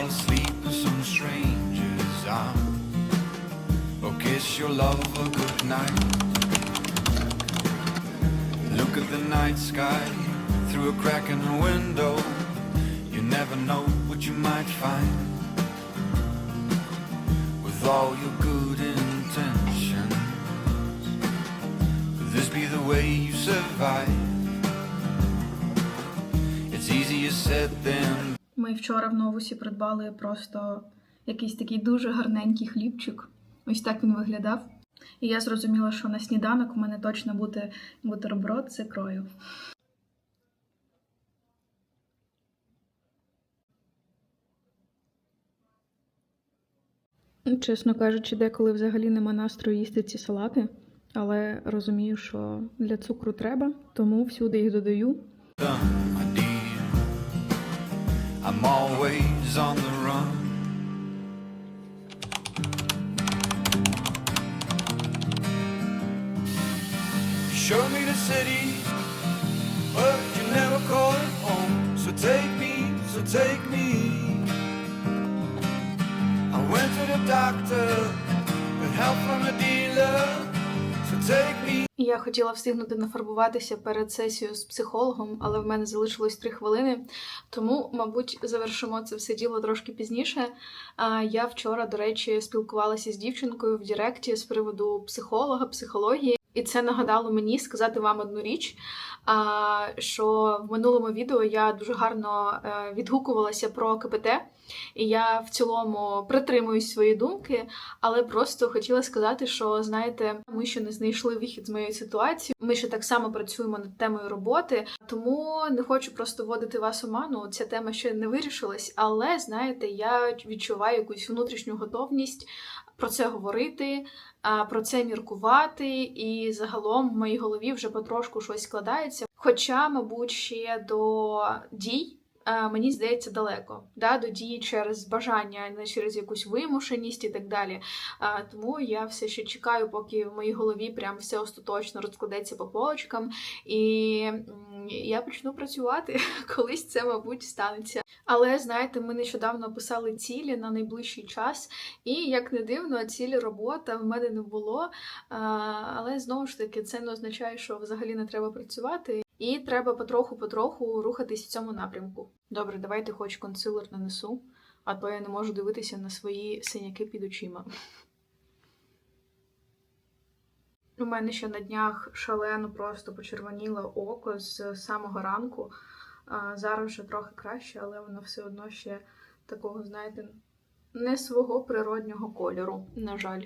fall asleep in some stranger's arms, or kiss your lover goodnight. Look at the night sky through a crack in the window. You never know what you might find. With all your good intentions, could this be the way you survive? It's easier said than Ми вчора в новусі придбали просто якийсь такий дуже гарненький хлібчик. Ось так він виглядав. І я зрозуміла, що на сніданок у мене точно буде бутерброд з ікрою. Ну, Чесно кажучи, деколи взагалі нема настрою їсти ці салати, але розумію, що для цукру треба, тому всюди їх додаю. dear. I'm always on the run. Show me the city, but you never call it home. So take me, so take me. I went to the doctor with help from a dealer. Я хотіла встигнути нафарбуватися перед сесією з психологом, але в мене залишилось три хвилини. Тому, мабуть, завершимо це все діло трошки пізніше. А я вчора, до речі, спілкувалася з дівчинкою в Діректі з приводу психолога, психології. І це нагадало мені сказати вам одну річ, що в минулому відео я дуже гарно е, відгукувалася про КПТ, і я в цілому притримуюсь свої думки, але просто хотіла сказати, що знаєте, ми ще не знайшли вихід з моєї ситуації. Ми ще так само працюємо над темою роботи, тому не хочу просто вводити вас у ману. Ця тема ще не вирішилась, але знаєте, я відчуваю якусь внутрішню готовність про це говорити, про це міркувати, і загалом в моїй голові вже потрошку щось складається. Хоча, мабуть, ще до дій. Мені здається, далеко да, до дії через бажання, не через якусь вимушеність і так далі. А, Тому я все ще чекаю, поки в моїй голові прям все остаточно розкладеться по полочкам, і я почну працювати. Колись це, мабуть, станеться. Але знаєте, ми нещодавно писали цілі на найближчий час, і як не дивно, цілі робота в мене не було. Але знову ж таки, це не означає, що взагалі не треба працювати. І треба потроху-потроху рухатись в цьому напрямку. Добре, давайте хоч консилер нанесу, а то я не можу дивитися на свої синяки під очима. У мене ще на днях шалено просто почервоніло око з самого ранку. Зараз вже трохи краще, але воно все одно ще такого, знаєте, не свого природнього кольору, на жаль.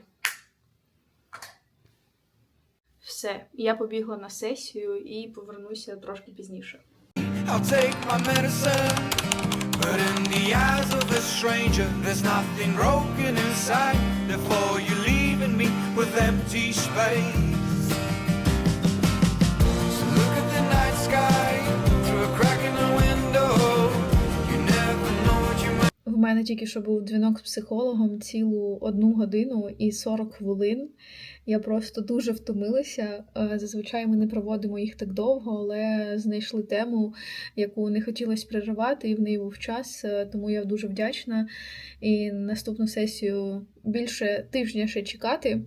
Все, я побігла на сесію і повернуся трошки пізніше. I'll take my medicine. But in the eyes of a stranger, there's nothing broken inside. You're leaving with empty space. So look at the night sky through a crack in the window. You never know what you might. В мене тільки що був дзвінок з психологом цілу одну годину і 40 хвилин. Я просто дуже втомилася. Е, Зазвичай ми не проводимо їх так довго, але знайшли тему, яку не хотілося переривати, і в неї був час, е, тому я дуже вдячна. І наступну сесію більше тижня ще чекати.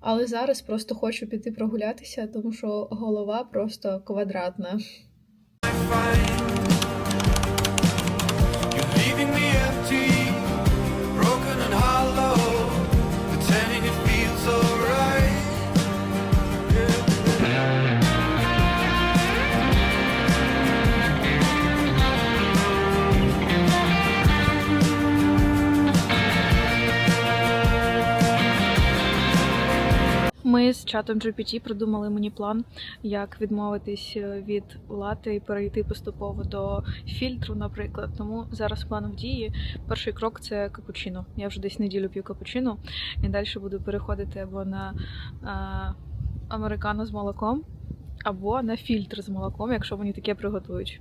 Але зараз просто хочу піти прогулятися, тому що голова просто квадратна. Чатом GPT придумали мені план, як відмовитись е, від лати і перейти поступово до фільтру, наприклад. Тому зараз план в дії. Перший крок це капучино. Я вже десь неділю п'ю капучино, і далі буду переходити або на а, американо з молоком, або на фільтр з молоком, якщо мені таке приготують.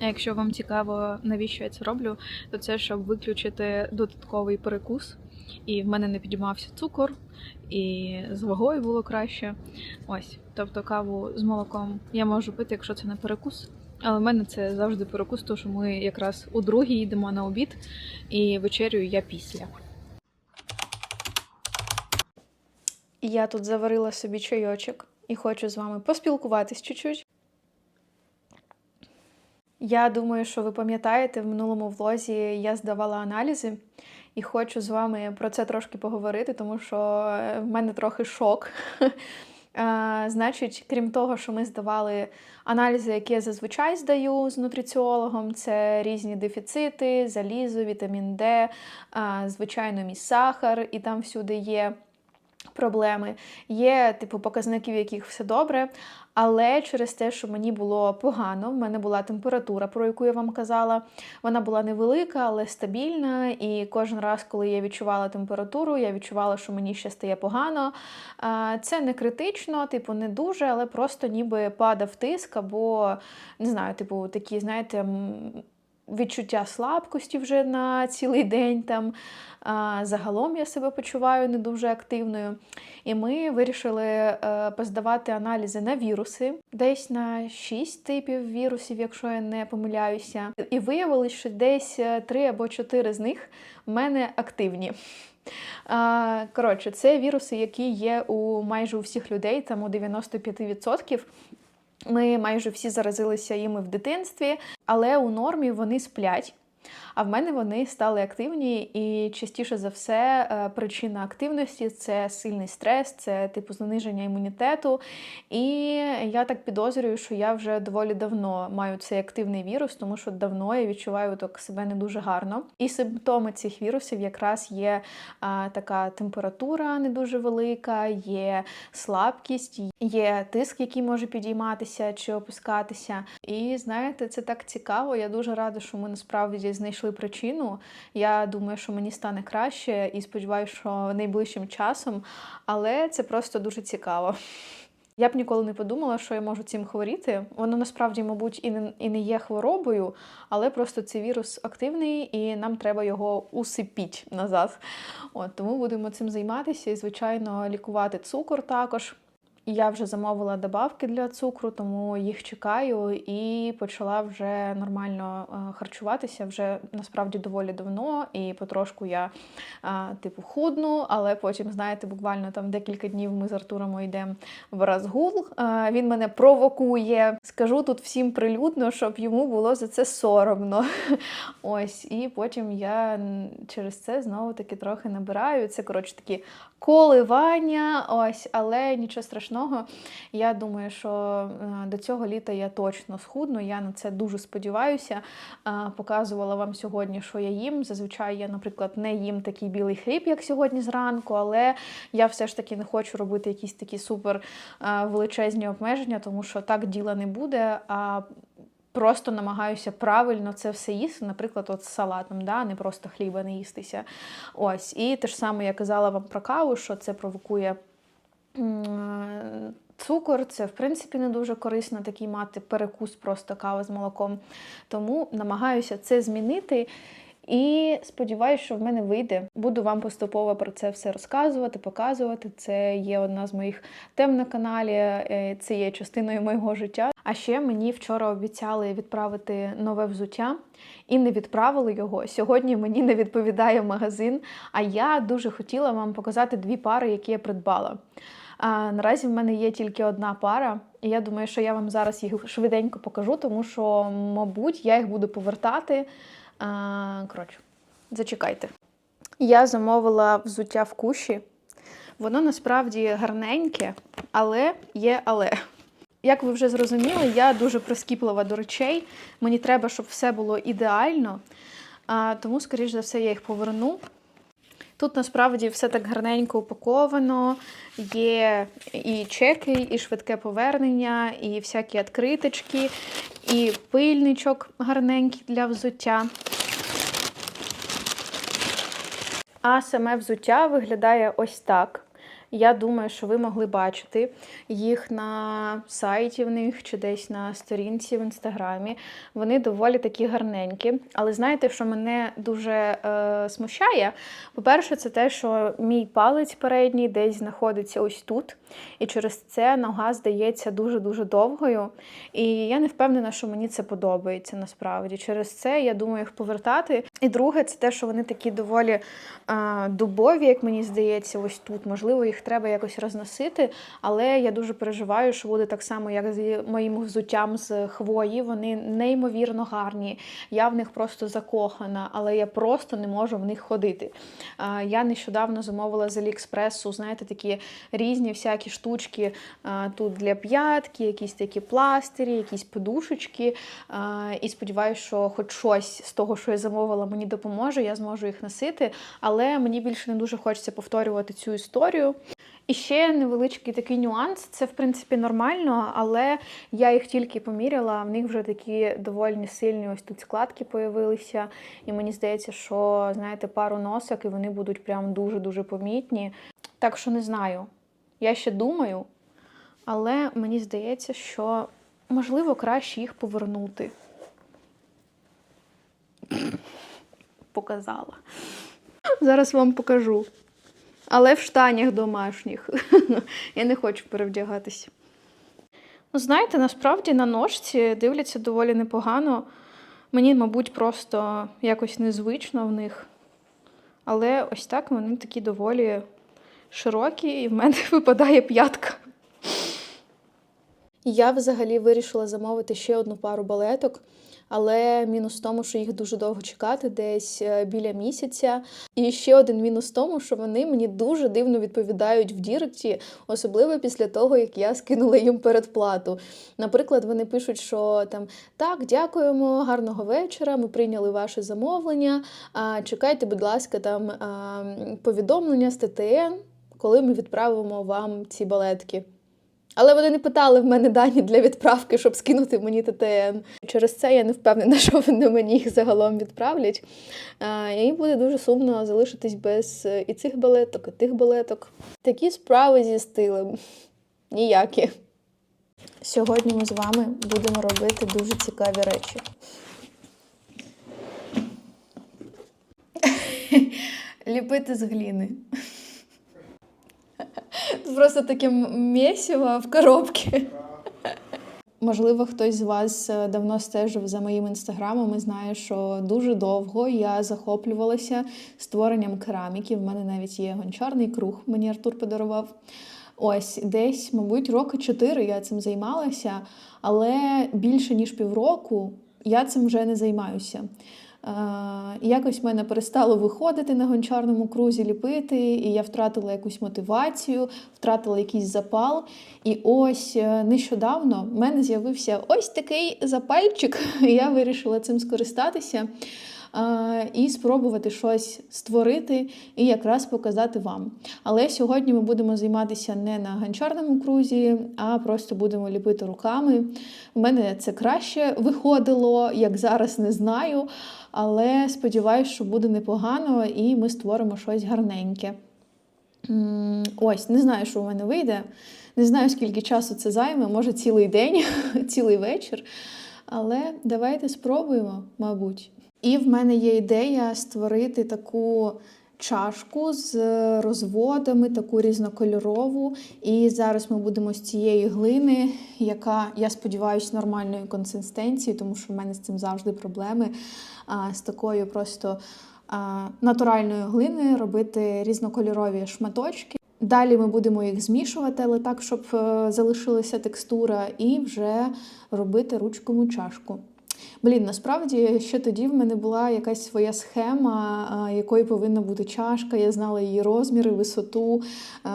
А якщо вам цікаво, навіщо я це роблю, то це щоб виключити додатковий перекус, і в мене не підіймався цукор, і з вагою було краще. Ось, тобто каву з молоком я можу пити, якщо це не перекус. Але в мене це завжди перекус, тому що ми якраз у другій йдемо на обід, і вечерю я після. Я тут заварила собі чайочок і хочу з вами поспілкуватись чуть-чуть. Я думаю, що ви пам'ятаєте, в минулому влозі я здавала аналізи і хочу з вами про це трошки поговорити, тому що е, в мене трохи шок. Значить, крім того, що ми здавали аналізи, які я зазвичай здаю з нутриціологом, це різні дефіцити, залізо, вітамін Д, звичайно, мій сахар, і там всюди є проблеми. Є, типу, показники, в яких все добре, але через те, що мені було погано, в мене була температура, про яку я вам казала. Вона була невелика, але стабільна. І кожен раз, коли я відчувала температуру, я відчувала, що мені ще стає погано. Це не критично, типу, не дуже, але просто ніби падав тиск, або не знаю, типу, такі, знаєте. Відчуття слабкості вже на цілий день там. Загалом я себе почуваю не дуже активною. І ми вирішили е, поздавати аналізи на віруси, десь на 6 типів вірусів, якщо я не помиляюся. І виявилось, що десь 3 або 4 з них в мене активні. Коротше, це віруси, які є у майже у всіх людей, там у 95%. Ми майже всі заразилися іми в дитинстві, але у нормі вони сплять. А в мене вони стали активні, і частіше за все е, причина активності це сильний стрес, це типу зниження імунітету. І я так підозрюю, що я вже доволі давно маю цей активний вірус, тому що давно я відчуваю так себе не дуже гарно. І симптоми цих вірусів якраз є а, така температура не дуже велика, є слабкість, є тиск, який може підійматися чи опускатися. І знаєте, це так цікаво. Я дуже рада, що ми насправді знайшли причину. Я думаю, що мені стане краще, і сподіваюся, що найближчим часом, але це просто дуже цікаво. Я б ніколи не подумала, що я можу цим хворіти. Воно насправді, мабуть, і не, і не є хворобою, але просто цей вірус активний і нам треба його усипіть назад. От, тому будемо цим займатися і, звичайно, лікувати цукор також. Я вже замовила добавки для цукру, тому їх чекаю і почала вже нормально е, харчуватися вже насправді доволі давно. І потрошку я е, типу худну, але потім, знаєте, буквально там декілька днів ми з Артуром йдемо в розгул. Е, Він мене провокує. Скажу тут всім прилюдно, щоб йому було за це соромно. Ось, і потім я через це знову таки трохи набираю. Це коротше такі коливання, ось, але нічого страшного. Я думаю, що е, до цього літа я точно схудну. Я на це дуже сподіваюся. Е, Показувала вам сьогодні, що я їм. Зазвичай я, наприклад, не їм такий білий хліб, як сьогодні зранку, але я все ж таки не хочу робити якісь такі супер е, величезні обмеження, тому що так діла не буде. А Просто намагаюся правильно це все їсти, наприклад, от з салатом, да, не просто хліба не їстися. Ось. І те ж саме я казала вам про каву, що це провокує цукор, це в принципі не дуже корисно такий мати перекус просто кави з молоком. Тому намагаюся це змінити. І сподіваюся, що в мене вийде. Буду вам поступово про це все розказувати, показувати. Це є одна з моїх тем на каналі, е, це є частиною моєго життя. А ще мені вчора обіцяли відправити нове взуття і не відправили його. Сьогодні мені не відповідає магазин. А я дуже хотіла вам показати дві пари, які я придбала. А, наразі в мене є тільки одна пара, і я думаю, що я вам зараз їх швиденько покажу, тому що, мабуть, я їх буду повертати. Коротше, зачекайте. Я замовила взуття в куші. Воно насправді гарненьке, але є але. Як ви вже зрозуміли, я дуже прискіплива до речей. Мені треба, щоб все було ідеально. Тому, скоріш за все, я їх поверну. Тут насправді все так гарненько упаковано. Є і чеки, і швидке повернення, і всякі відкриточки, і пильничок гарненький для взуття. А саме взуття виглядає ось так. Я думаю, що ви могли бачити їх на сайті в них чи десь на сторінці в інстаграмі. Вони доволі такі гарненькі. Але знаєте, що мене дуже е, смущає? По-перше, це те, що мій палець передній десь знаходиться ось тут, і через це нога здається дуже-дуже довгою. І я не впевнена, що мені це подобається насправді. Через це я думаю їх повертати. І друге, це те, що вони такі доволі а, дубові, як мені здається, ось тут. Можливо, їх треба якось розносити, але я дуже переживаю, що буде так само, як з моїм взуттям з хвої. Вони неймовірно гарні. Я в них просто закохана, але я просто не можу в них ходити. Я нещодавно замовила з Аліекспресу, знаєте, такі різні всякі штучки тут для п'ятки, якісь такі пластирі, якісь подушечки. І сподіваюся, що хоч щось з того, що я замовила, мені допоможе, я зможу їх носити. Але мені більше не дуже хочеться повторювати цю історію. І ще невеличкий такий нюанс. Це, в принципі, нормально, але я їх тільки поміряла, в них вже такі доволі сильні ось тут складки появилися. І мені здається, що, знаєте, пару носок, і вони будуть прям дуже-дуже помітні. Так що не знаю. Я ще думаю, але мені здається, що можливо краще їх повернути. Показала. Зараз вам покажу. Але в штанях домашніх. Я не хочу перевдягатися. Ну, знаєте, насправді на ножці дивляться доволі непогано. Мені, мабуть, просто якось незвично в них. Але ось так вони такі доволі широкі, і в мене випадає п'ятка. Я взагалі вирішила замовити ще одну пару балеток, але мінус в тому, що їх дуже довго чекати, десь е, біля місяця. І ще один мінус в тому, що вони мені дуже дивно відповідають в Діректі, особливо після того, як я скинула їм передплату. Наприклад, вони пишуть, що там так, дякуємо, гарного вечора. Ми прийняли ваше замовлення. А, чекайте, будь ласка, там повідомлення з ТТН, коли ми відправимо вам ці балетки. Але вони не питали в мене дані для відправки, щоб скинути мені ТТН. Через це я не впевнена, що вони мені їх загалом відправлять. І буде дуже сумно залишитись без е, і цих балеток, і тих балеток. Такі справи зі стилем. Ніякі. Сьогодні ми з вами будемо робити дуже цікаві речі. Ліпити з гліни. Просто таке місиво в коробці. Можливо, хтось з вас е, давно стежив за моїм інстаграмом і знає, що дуже довго я захоплювалася створенням кераміки. В мене навіть є гончарний круг, мені Артур подарував. Ось десь, мабуть, роки чотири я цим займалася, але більше ніж півроку я цим вже не займаюся. Е, якось в мене перестало виходити на гончарному крузі ліпити, і я втратила якусь мотивацію, втратила якийсь запал. І ось е, нещодавно в мене з'явився ось такий запальчик, і я вирішила цим скористатися. І спробувати щось створити і якраз показати вам. Але сьогодні ми будемо займатися не на гончарному крузі, а просто будемо ліпити руками. У мене це краще виходило, як зараз не знаю. Але сподіваюся, що буде непогано, і ми створимо щось гарненьке. Ось, не знаю, що в мене вийде. Не знаю, скільки часу це займе, може цілий день, цілий вечір. Але давайте спробуємо, мабуть. І в мене є ідея створити таку чашку з розводами, таку різнокольорову. І зараз ми будемо з цієї глини, яка, я сподіваюся, нормальної консистенції, тому що в мене з цим завжди проблеми. З такою просто натуральною глиною робити різнокольорові шматочки. Далі ми будемо їх змішувати, але так, щоб е, залишилася текстура, і вже робити ручкову чашку. Блін, насправді ще тоді в мене була якась своя схема, якою повинна бути чашка. Я знала її розміри, висоту,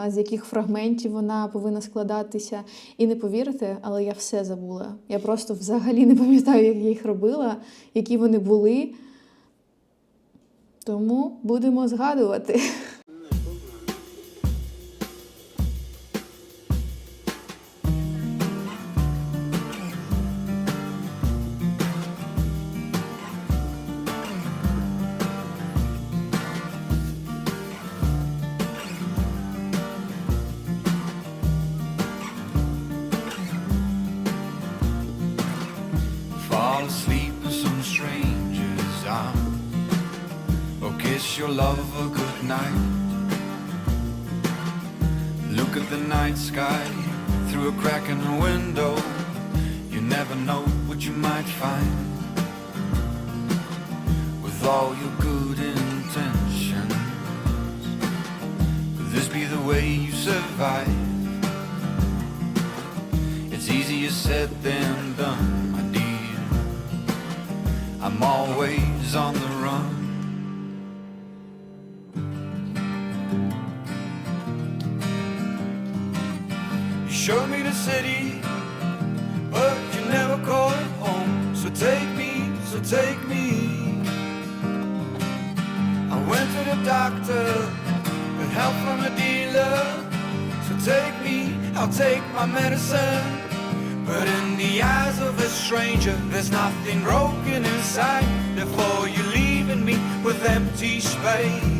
з яких фрагментів вона повинна складатися. І не повірите, але я все забула. Я просто взагалі не пам'ятаю, як я їх робила, які вони були. Тому будемо згадувати. Your lover goodnight. Look at the night sky through a crack in the window. You never know what you might find. With all your good intentions, this be the way you survive? It's easier said than done, my dear. I'm always on the run. Take me. I went to the doctor with help from a dealer. So take me, I'll take my medicine. But in the eyes of a stranger, there's nothing broken inside. Therefore, you're leaving me with empty space.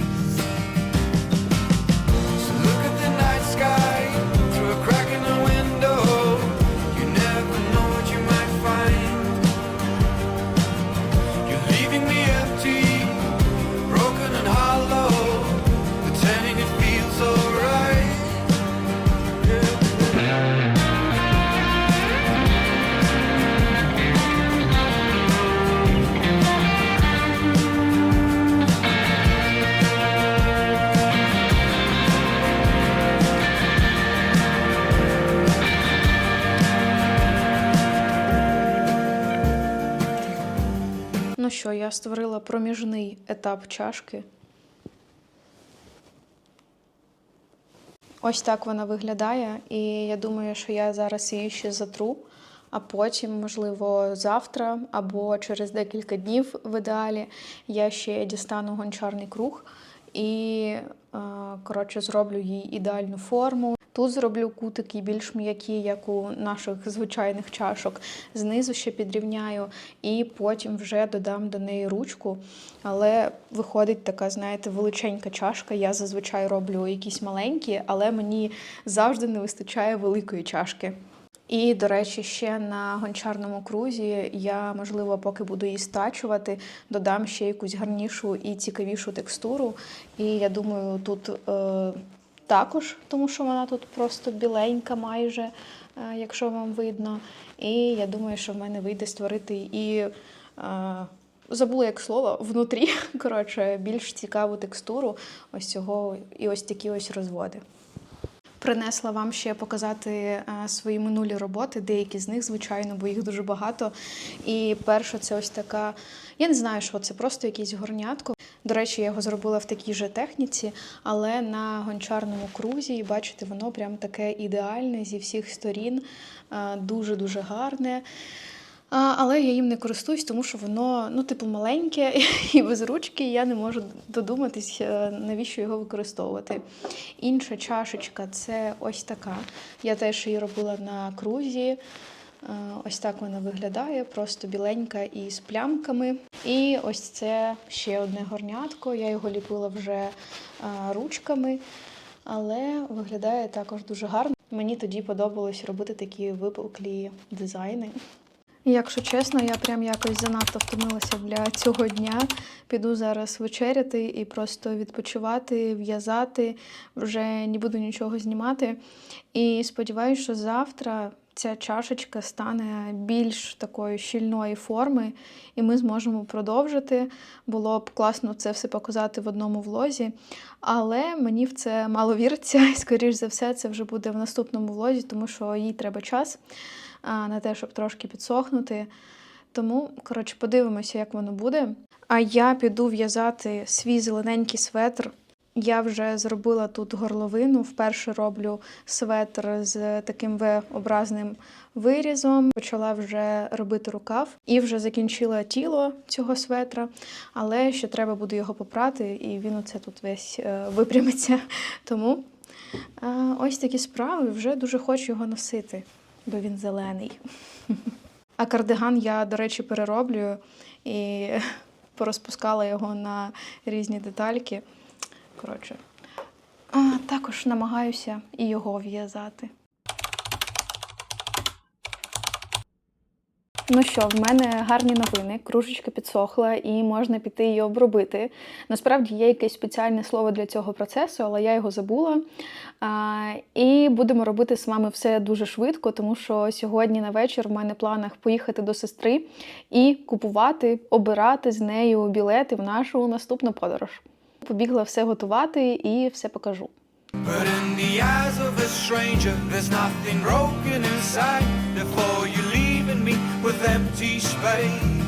Що, я створила проміжний етап чашки. Ось так вона виглядає, і я думаю, що я зараз її ще затру, а потім, можливо, завтра або через декілька днів в ідеалі я ще дістану гончарний круг і, е, коротше, зроблю їй ідеальну форму. Тут зроблю кутики більш м'які, як у наших звичайних чашок. Знизу ще підрівняю, і потім вже додам до неї ручку. Але виходить така, знаєте, величенька чашка. Я зазвичай роблю якісь маленькі, але мені завжди не вистачає великої чашки. І, до речі, ще на гончарному крузі я, можливо, поки буду її стачувати, додам ще якусь гарнішу і цікавішу текстуру. І я думаю, тут е, також, тому що вона тут просто біленька майже, е, якщо вам видно. І я думаю, що в мене вийде створити і. Е, Забула як слово внутрі, коротше, більш цікаву текстуру ось цього і ось такі ось розводи. Принесла вам ще показати е, свої минулі роботи, деякі з них, звичайно, бо їх дуже багато. І перша це ось така, я не знаю, що це, просто якийсь горнятко. До речі, я його зробила в такій же техніці, але на гончарному крузі, і бачите, воно прям таке ідеальне зі всіх сторін, е, дуже-дуже гарне. Але я їм не користуюсь, тому що воно, ну, типу, маленьке і без ручки, і я не можу додуматись, е, навіщо його використовувати. Інша чашечка це ось така. Я теж її робила на крузі. Е, Ось так вона виглядає, просто біленька і з плямками. І ось це ще одне горнятко. Я його ліпила вже е, ручками, але виглядає також дуже гарно. Мені тоді подобалось робити такі випуклі дизайни. Якщо чесно, я прям якось занадто втомилася для цього дня. Піду зараз вечеряти і просто відпочивати, в'язати, вже не буду нічого знімати. І сподіваюся, що завтра ця чашечка стане більш такої щільної форми, і ми зможемо продовжити. Було б класно це все показати в одному влозі, але мені в це мало віриться, і, скоріш за все, це вже буде в наступному влозі, тому що їй треба час на те, щоб трошки підсохнути. Тому, коротше, подивимося, як воно буде. А я піду в'язати свій зелененький светр. Я вже зробила тут горловину. Вперше роблю светр з таким V-образним вирізом. Почала вже робити рукав і вже закінчила тіло цього светра, але ще треба буде його попрати, і він оце тут весь е, випрямиться. Тому ось такі справи вже дуже хочу його носити, бо він зелений. А кардиган я, до речі, перероблюю і порозпускала його на різні детальки. Коротше, також намагаюся і його в'язати. Ну що, в мене гарні новини. Кружечка підсохла і можна піти її обробити. Насправді є якесь спеціальне слово для цього процесу, але я його забула. А, і будемо робити з вами все дуже швидко, тому що сьогодні на вечір в мене планах поїхати до сестри і купувати, обирати з нею білети в нашу наступну подорож. Побігла все готувати і все покажу. But in the eyes of a stranger, there's nothing broken inside. Therefore, you're leaving me with empty space.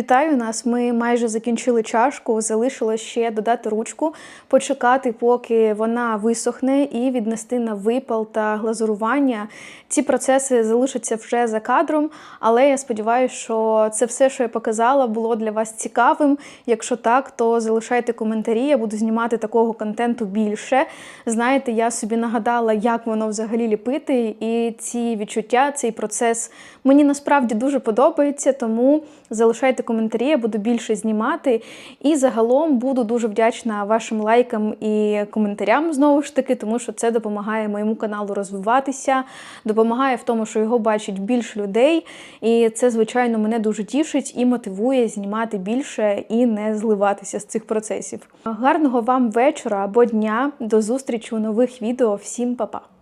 Вітаю нас! Ми майже закінчили чашку. Залишилось ще додати ручку, почекати, поки вона висохне, і віднести на випал та глазурування. Ці процеси залишаться вже за кадром, але я сподіваюся, що це все, що я показала, було для вас цікавим. Якщо так, то залишайте коментарі. Я буду знімати такого контенту більше. Знаєте, я собі нагадала, як воно взагалі ліпити, і ці відчуття, цей процес мені насправді дуже подобається, тому залишайте коментарі, я буду більше знімати. І загалом буду дуже вдячна вашим лайкам і коментарям знову ж таки, тому що це допомагає моєму каналу розвиватися, допомагає в тому, що його бачить більше людей. І це, звичайно, мене дуже тішить і мотивує знімати більше і не зливатися з цих процесів. Гарного вам вечора або дня. До зустрічі у нових відео. Всім па-па!